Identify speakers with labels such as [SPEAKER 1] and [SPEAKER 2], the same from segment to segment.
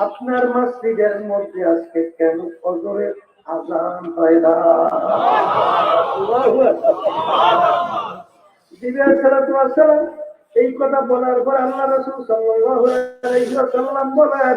[SPEAKER 1] আপনার মসজিদের মধ্যে আজকে কেন ফজরের আজান হয় না? এই কথা বলার পর আল্লাহ রসুল ওয়াসাল্লাম বলেন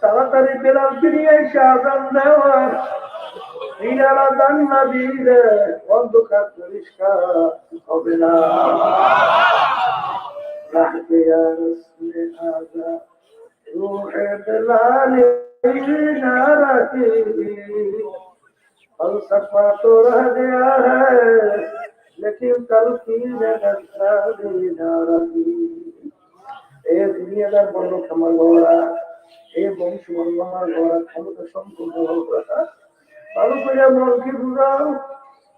[SPEAKER 1] তাড়াতাড়ি বেলাল ফিরিয়ে এসে আজান দেওয়ার রিয়াল আজান না দিলে অন্ধকার পরিষ্কার হবে না রাহবে ইয়া রাসূলে আযা রূহে বেলাল নারাতি फलसफा तो रह गया है लेकिन तलकीन नसारी नारती এ দুনিয়াদার বড় খামার গড়া এ বংশ বর্ণমার গড়া ক্ষমতা সম্পূর্ণ গড়া ভালো করে মনকে বুঝাও।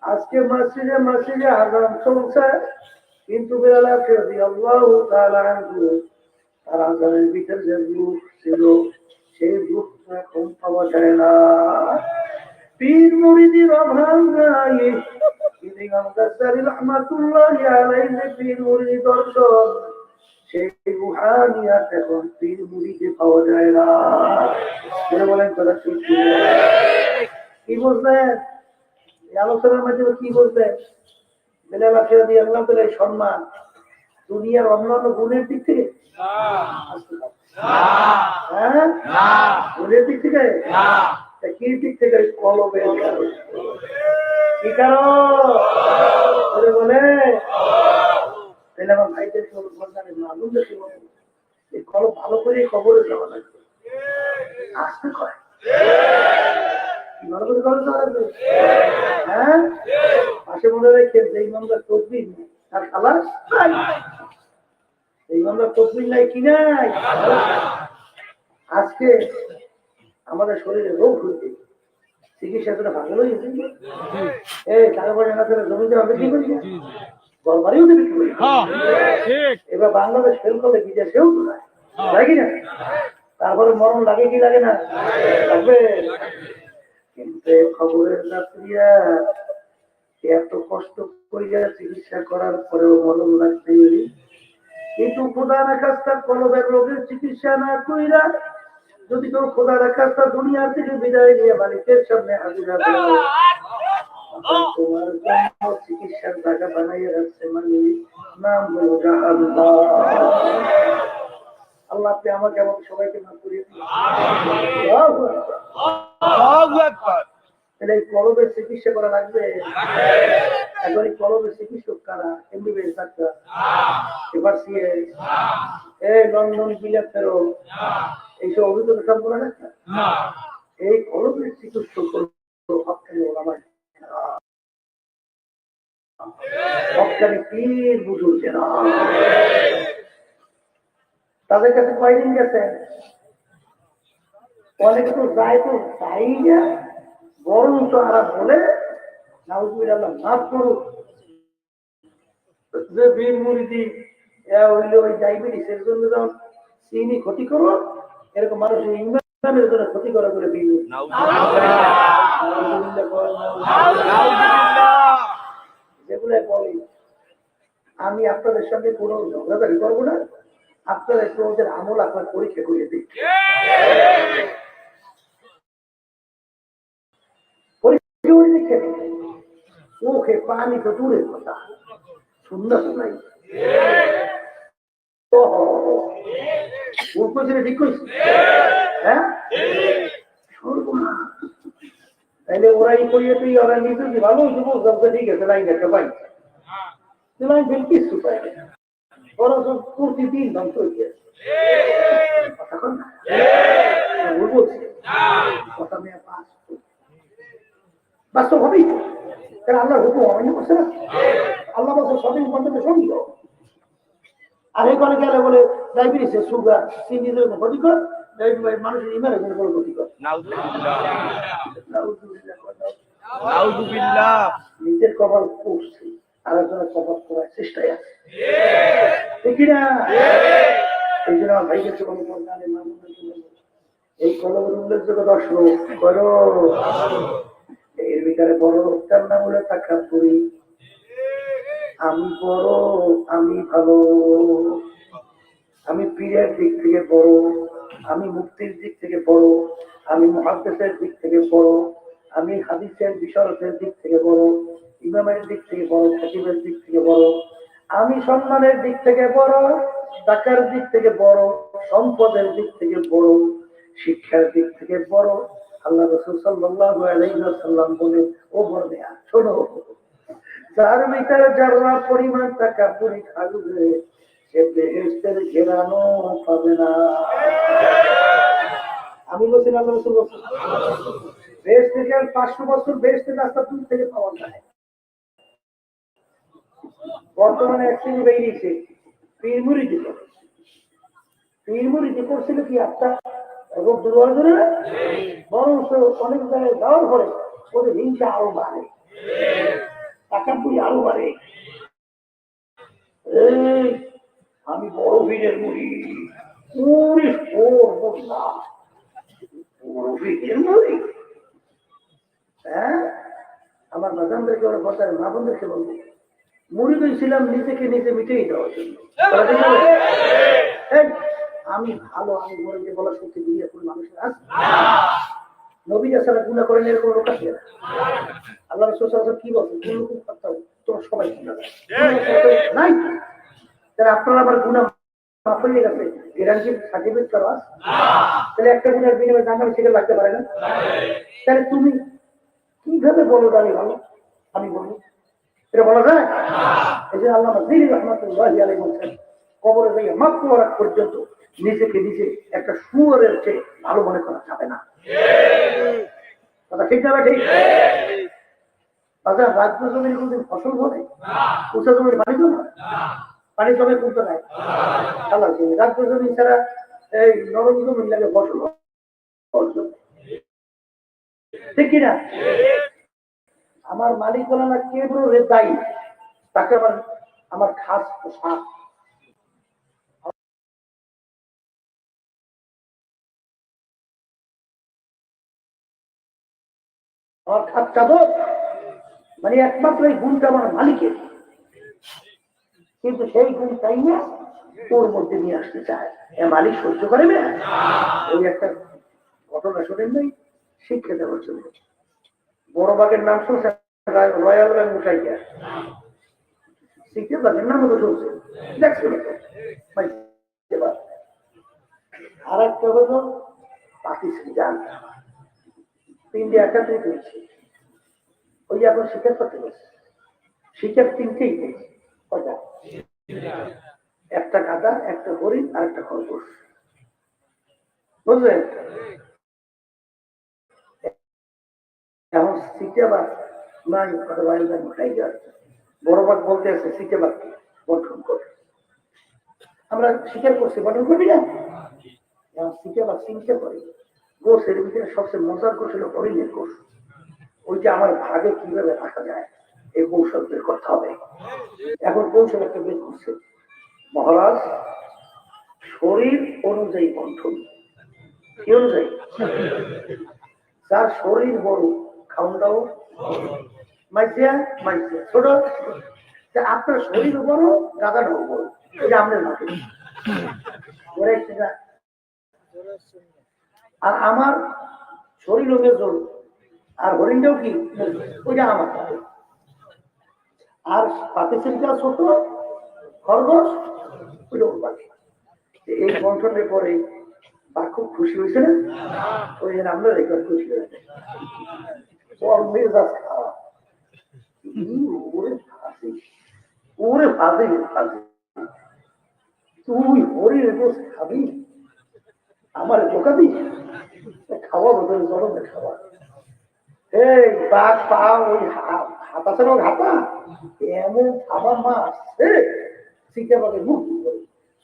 [SPEAKER 1] আজকে মাসিরে মাসিরে আগাম চলছে কিন্তু বেলা ফেরি আল্লাহ তার আগামের ভিতরে যে রূপ ছিল, সেই রূপ এখন পাওয়া যায় না। পীর মুরিদির অভাব নাই। ইমাম গাজ্জালি রহমাতুল্লাহি আলাইহি পীর মুরিদি সেই রুহানিয়াত এখন পাওয়া যায় না। বলেন কি? আলোচনার মাধ্যমে কি বেলাল আল্লাহ এই সম্মান। দুনিয়ার অন্যান্য গুণের দিক থেকে? হ্যাঁ? গুণের দিক থেকে? কি দিক থেকে? কলবের কারণে? কি কারণ? বলে ভাইদের সঙ্গে সন্তানের মালুম দেখি এই ভালো করে। আসতে করে হ্যাঁ? কি আজকে আমাদের শরীরে রোগ হয়েছে। চিকিৎসা করে ভালো হয়েছে? এই, তারপরে না জমি জমা বিক্রি করি? ঘর তো বিক্রি করি? এবার বাংলাদেশ ফেল করলে বিদেশেও তাই না? তারপরে মরণ লাগে কি লাগে না? লাগবে। কিন্তু খবরের রাত্রিয়া এত কষ্ট করিয়া চিকিৎসা করার পরেও মরণ লাগতে কিন্তু খোদা না কাজটা কলবের রোগের চিকিৎসা না কইরা যদি তোর খোদা রাখাস্তা দুনিয়া থেকে বিদায় নিয়ে মালিকের সামনে হাজির হবে তোমার চিকিৎসার জায়গা বানাইয়ে রাখছে মালিক নাম হলো আল্লাহ আপনি আমাকে আমাকে সবাইকে মাফ করিয়ে দিন। তাহলে এই কলবের চিকিৎসা করা লাগবে? এখন এই কলবের চিকিৎসক কারা? MBBS doctor? এবার সিএস এই লন্ডন এইসব অভিজ্ঞতা ডাক্তার এই কলবের চিকিৎসক হলো। পীর তাদের কাছে কয়দিন গেছে? অনেকে তো যায় তো তাই না বরং তো আর বলে নাউজুবিল্লাহ মাফ করুক যে বীর মুরিদি হইলে ওই জন্য যখন চিনি ক্ষতি করো এরকম মানুষের ইমানের জন্য ক্ষতি করা করে বীর নাউজুবিল্লাহ। যেগুলো বলি, আমি আপনাদের সঙ্গে কোনো ঝগড়াঝাড়ি করব না। আপনারা একটু ওদের আমল আপনার পরীক্ষা করে দিই। পরীক্ষা করে দেখে মুখে পানি তো দূরের কথা। সুন্দর উপজেলা ঠিক হ্যাঁ। তাইলে ওরাই করিয়ে তুই ওরা নিজে যে ভালো বলতাম তো ঠিক আছে, লাইন একটা পাই। লাইন ফেল কিছু পাই। ওরা সব প্রতিদিন ধ্বংস হয়ে গেছে বাস্তব হবেই কারণ আল্লাহর হুকুম অমান্য না? আল্লাহ বলছে, সঠিক পর্যন্ত সঙ্গী আর এই করে গেলে বলে ডায়াবেটিস সুগার চিনিদের ক্ষতিকর। মানুষের ইমানের
[SPEAKER 2] নাউজুবিল্লাহ।
[SPEAKER 1] নিজের কপাল পড়ছে আর একজনের কপাল পড়ার চেষ্টায় আছে। ঠিক না? এই জন্য আমার ভাইকে মানুষের জন্য এই কলমের উল্লেখযোগ্য দর্শক করো এর ভিতরে বড় লোকটার নাম হলে টাকা করি আমি বড় আমি ভালো। আমি পীরের দিক থেকে বড়। আমি মুক্তির দিক থেকে বড়, আমি মহাদেশের দিক থেকে বড়, আমি হাদিসের বিশরতের দিক থেকে বড়, ইমামের দিক থেকে বড়, খাতিবের দিক থেকে বড়। আমি সম্মানের দিক থেকে বড় টাকার দিক থেকে বড়, সম্পদের দিক থেকে বড়, শিক্ষার দিক থেকে বড়। আল্লাহ রসুল সাল্লাল্লাহু আলাইহি ওয়াসাল্লাম বলে, ও বর্ণে শোনো, যার ভিতরে যারা পরিমাণ টাকা পুরি থাকবে সে আমি বলছি না বলছেন বেহেস্ত থেকে পাঁচশো বছর বেহেস্তের রাস্তা দূর থেকে পাওয়া যায়। বর্তমানে এক শ্রেণি বেরিয়েছে, পীরমুড়ি দিতে পীরমুড়ি দিতে কি একটা এবং দুর্বল ধরে? বরং অনেক জায়গায় যাওয়ার পরে ওদের হিংসা আরও বাড়ে। টাকা পুরি আরও বাড়ে। আমি বড় ভিড়ের মুড়ি মুড়ি মুড়ি না। বড় ভিড়ের মুড়ি হ্যাঁ? আমার বাদামদেরকে ওরা কথা মা বোনদেরকে বলব? মুড়ি দিয়েছিলাম নিজেকে নিজে মিটেই দেওয়ার জন্য। তারা আমি ভালো আমি বলে বলা সত্যি দিয়ে কোনো মানুষের আছে নবী আসারা গুণা করেন এরকম লোক আছে? আল্লাহ রসুল কি বলছেন? কোন রকম তোমরা সবাই নাই? তাহলে আপনারা আবার গুণা মাফ হয়ে গেছে। গ্যারান্টি সার্টিফিকেট করা তাহলে একটা গুণের বিনিময়ে জানাবে সেটা লাগতে পারে না। তাহলে তুমি কীভাবে বলো দাবি ভালো? আমি বলি। এটা বলা যায়? এই যে আল্লাহ রহমতুল্লাহ আলাইহি বলছেন কবরে যাইয়া পর্যন্ত নিজেকে নিজে একটা সুয়ারের চেয়ে ভালো মনে করা যাবে না। কথা ঠিক না ঠিক? বাজার রাজ্য জমির কোনদিন ফসল হবে? উঁচা জমির পানি জমা পানি জমে কোনটা নাই। খেলা জমি ছাড়া এই নরম জমি লাগে ফসল ঠিক কিনা? আমার মালিক বলে, না, কে রে দায়ী? তাকে আমার আমার খাস পোশাক। আমার খাস চাদর? মানে একমাত্র এই গুণটা আমার মালিকের। কিন্তু সেই গুণ তাই না ওর মধ্যে নিয়ে আসতে চায়। এ মালিক সহ্য করে না। ওই একটা ঘটনা শোনেন নাই? শিক্ষা দেওয়ার জন্য। বড় বাগের নাম শুনছেন? রয়্যাল ব্যাংক উঠাইয়া শিখতে পারেন নাম তো শুনছে ভাই, এবার। আর একটা হলো পাকিস্তান তিনটে একাত্রিত হয়েছে। ওই এখন শিকার করতে গেছে। শিকার তিনটেই কয়টা? একটা গাদা একটা হরিণ আর একটা খরগোশ। বুঝলেন? নাই বলতে আছে করে। আমরা স্বীকার করছি গঠন করবি না? এখন সিটেবার চিনতে পারি গোসের ভিতরে সবচেয়ে মজার কোষ হলো হরিণের ওইটা আমার ভাগে কীভাবে রাখা যায়? এই কৌশল বের করতে হবে। এখন কৌশল একটা বের করছে। মহারাজ, শরীর অনুযায়ী গঠন কি অনুযায়ী? যার শরীর বড় খাওন দাও মাইজিয়া মাইজিয়া ছোট। তা আপনার শরীর বড় গাদাটাও বড়। আপনার মাকে। ওরা একটা আর আমার শরীর জোর। আর হরিণটাও কি? ওইটা আমার আর পাতে সিলকা ছোট খরগোশ এই বন্টনের পরে বা খুব খুশি হয়েছে না? ওই জন্য আমরা রেকর্ড খুশি ওর তুই খাবি? আমার দিস? খাওয়া বদলে জনমের খাবার। এই, বাঘ পা ওই হাতা হাতা এমন থাবা মাছ শিখে মুখ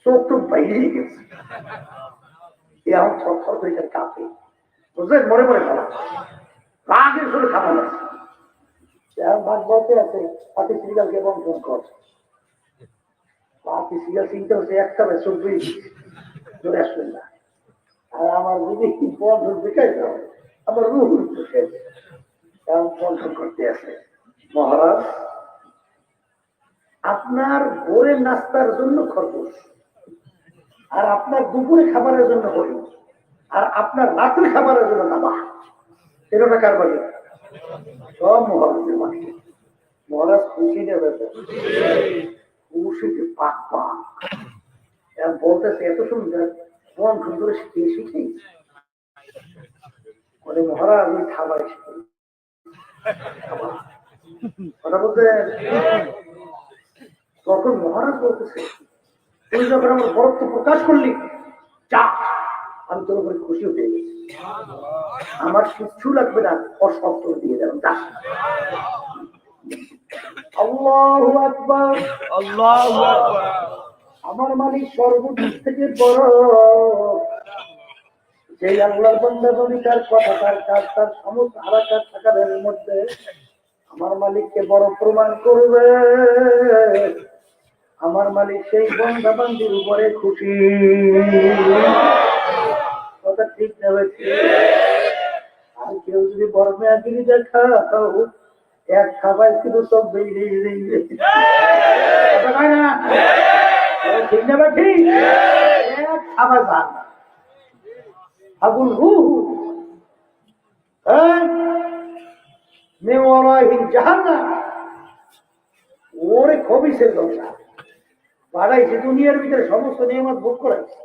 [SPEAKER 1] চোখ তো বাইরে গেছে। এ আমার থর থর করে কাঁপে। বুঝলেন? মনে মনে খারাপ বাঘের শুধু খাবার আছে। চব্বিশ ধরে আসবেন না। আর আমার যদি বন্ধন আমার রুহ বন্ধন করতে আছে। মহারাজ, আপনার ভোরের নাস্তার জন্য খরগোশ, আর আপনার দুপুরে খাবারের জন্য হরিণ আর আপনার রাতের খাবারের জন্য নামা এরকম কার বাড়ি? সব মহারাজের মাটি মহারাজ খুশি নেবে খুশিতে পাক পাক। বলতেছে, এত সুন্দর মন সুন্দর শিখে বলে, মহারাজ, ওই খাবার শিখে কথা বলতে তখন মহারাজ বলতেছে তুই যখন আমার বরত্ব প্রকাশ করলি যা আমি তোর উপরে খুশি হয়ে গেছি। আমার কিচ্ছু লাগবে না অসত্য দিয়ে দেবেন যা। আল্লাহু আকবার।
[SPEAKER 2] আল্লাহু আকবার।
[SPEAKER 1] আমার মালিক সর্বদিক থেকে বড়। যে আল্লাহর বন্ধা বলি তার কথা তার কাজ তার সমস্ত হারাকার থাকার মধ্যে আমার মালিককে বড় প্রমাণ করবে। আমার মালিক সেই বন্ধা বান্দির উপরে খুশি। কথা ঠিক নেবে আর কেউ যদি বড় মেয়াদিনী দেখাও, এক খাবার কিন্তু সব বেরিয়ে যাবে ঠিক না বা ঠিক? এক খাবার আগুন হু হু। ওরে খবিসের দশা। বাড়াইছে দুনিয়ার ভিতরে সমস্ত নিয়ামত ভোগ করাইছে।